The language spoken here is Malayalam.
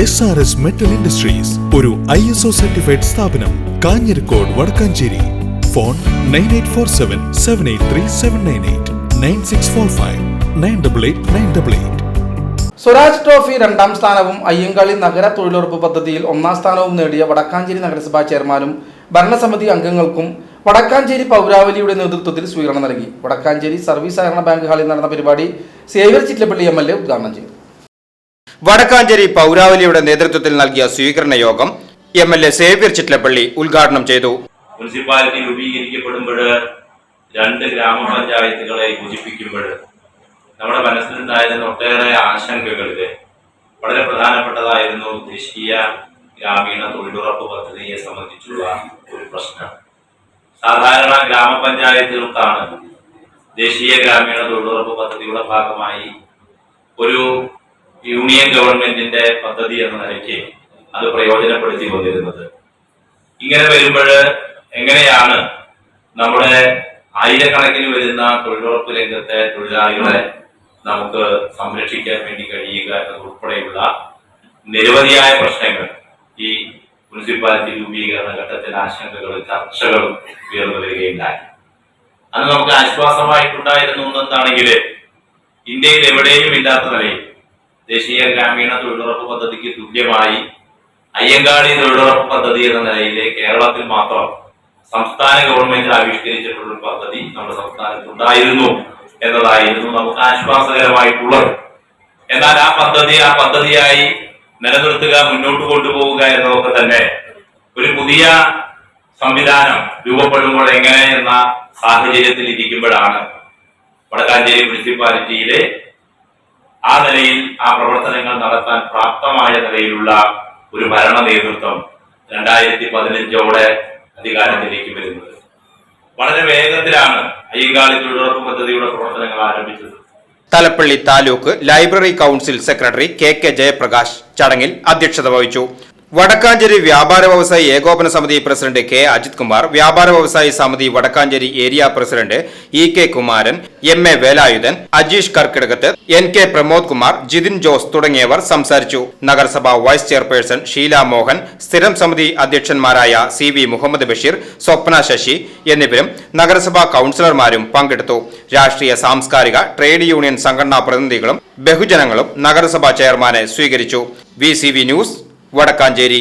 S R S metal industries ഒരു ഐ എസ് ഒ സർട്ടിഫൈഡ് സ്ഥാപനം Kanjirakode Vadakkanchery. Phone nine eight four seven seven eight three seven nine eight nine six four five nine double eight nine double eight Swaraj trophy രണ്ടാം സ്ഥാനവും അയ്യങ്കാളി നഗര തൊഴിലുറപ്പ് പദ്ധതിയിൽ ഒന്നാം സ്ഥാനവും നേടിയ വടക്കാഞ്ചേരി നഗരസഭാ ചെയർമാനും ഭരണസമിതി അംഗങ്ങൾക്കും വടക്കാഞ്ചേരി പൗരാവലിയുടെ നേതൃത്വത്തിൽ സ്വീകരണം നൽകി. വടക്കാഞ്ചേരി സർവീസ് സഹകരണ ബാങ്ക് ഹാളിൽ നടന്ന പരിപാടി Xavier Chittilappilly M L A ഉദ്ഘാടനം ചെയ്തു. വടക്കാഞ്ചേരി പൗരാവലിയുടെ നേതൃത്വത്തിൽ നൽകിയ സ്വീകരണ യോഗം M L A Xavier Chittilappilly ഉദ്ഘാടനം ചെയ്തു. മുനിസിപ്പാലിറ്റി രൂപീകരിക്കപ്പെടുമ്പോൾ രണ്ട് ഗ്രാമപഞ്ചായത്തുകളെ യോജിപ്പിക്കുമ്പോൾ നമ്മുടെ മനസ്സിലുണ്ടായിരുന്ന ഒട്ടേറെ ആശങ്കകളിൽ വളരെ പ്രധാനപ്പെട്ടതായിരുന്നു ദേശീയ ഗ്രാമീണ തൊഴിലുറപ്പ് പദ്ധതിയെ സംബന്ധിച്ചുള്ള ഒരു പ്രശ്നം. സാധാരണ ഗ്രാമപഞ്ചായത്തുകൾക്കാണ് ദേശീയ ഗ്രാമീണ തൊഴിലുറപ്പ് പദ്ധതിയുടെ ഭാഗമായി ഒരു യൂണിയൻ ഗവൺമെന്റിന്റെ പദ്ധതി എന്ന നിലയ്ക്ക് അത് പ്രയോജനപ്പെടുത്തി കൊണ്ടിരുന്നത്. ഇങ്ങനെ വരുമ്പോൾ എങ്ങനെയാണ് നമ്മുടെ ആയിരക്കണക്കിന് വരുന്ന തൊഴിലുറപ്പ് രംഗത്തെ തൊഴിലാളികളെ നമുക്ക് സംരക്ഷിക്കാൻ വേണ്ടി കഴിയുക എന്നതുൾപ്പെടെയുള്ള നിരവധിയായ പ്രശ്നങ്ങൾ ഈ മുനിസിപ്പാലിറ്റി രൂപീകരണ ഘട്ടത്തിൽ ആശങ്കകളും ചർച്ചകളും ഉയർന്നു വരികയുണ്ടായി അന്ന് നമുക്ക് ആശ്വാസമായിട്ടുണ്ടായിരുന്നു എന്നാണെങ്കിൽ ഇന്ത്യയിൽ എവിടെയും ഇല്ലാത്ത നിലയിൽ ദേശീയ ഗ്രാമീണ തൊഴിലുറപ്പ് പദ്ധതിക്ക് തുല്യമായി അയ്യങ്കാളി തൊഴിലുറപ്പ് പദ്ധതി എന്ന നിലയിൽ കേരളത്തിൽ മാത്രം സംസ്ഥാന ഗവൺമെന്റ് ആവിഷ്കരിച്ചിട്ടുള്ള പദ്ധതി നമ്മുടെ സംസ്ഥാനത്ത് ഉണ്ടായിരുന്നു എന്നതായിരുന്നു നമുക്ക് ആശ്വാസകരമായിട്ടുള്ളത്. എന്നാൽ ആ പദ്ധതി ആ പദ്ധതിയായി നിലനിർത്തുക മുന്നോട്ട് കൊണ്ടുപോവുക എന്നതൊക്കെ തന്നെ ഒരു പുതിയ സംവിധാനം രൂപപ്പെടുമ്പോൾ എങ്ങനെ എന്ന സാഹചര്യത്തിൽ ഇരിക്കുമ്പോഴാണ് വടക്കാഞ്ചേരി മുനിസിപ്പാലിറ്റിയിലെ ആ നിലയിൽ ആ പ്രവർത്തനങ്ങൾ നടത്താൻ പ്രാപ്തമായ നിലയിലുള്ള ഒരു ഭരണ നേതൃത്വം രണ്ടായിരത്തി പതിനഞ്ചോടെ അധികാരത്തിലേക്ക് വരുന്നത്. വളരെ വേഗത്തിലാണ് അയ്യങ്കാളി തൊഴിലുറപ്പ് പദ്ധതിയുടെ പ്രവർത്തനങ്ങൾ ആരംഭിച്ചത്. Thalappilly taluk library council secretary K K Jayaprakash ചടങ്ങിൽ അധ്യക്ഷത വഹിച്ചു. വടക്കാഞ്ചേരി വ്യാപാര വ്യവസായി ഏകോപന സമിതി പ്രസിഡന്റ് കെ അജിത് കുമാർ വ്യാപാര വ്യവസായി സമിതി Vadakkanchery area president E K Kumaran M A Velayudhan Ajeesh Karkidakathu N K Pramod Kumar Jithin Jose തുടങ്ങിയവർ സംസാരിച്ചു. നഗരസഭാ വൈസ് ചെയർപേഴ്സൺ ഷീല മോഹൻ സ്ഥിരം സമിതി അധ്യക്ഷന്മാരായ സി വി മുഹമ്മദ് ബഷീർ സ്വപ്ന ശശി എന്നിവരും നഗരസഭാ കൌൺസിലർമാരും പങ്കെടുത്തു. രാഷ്ട്രീയ സാംസ്കാരിക ട്രേഡ് യൂണിയൻ സംഘടനാ പ്രതിനിധികളും ബഹുജനങ്ങളും നഗരസഭാ ചെയർമാനെ സ്വീകരിച്ചു. V news Vadakkanchery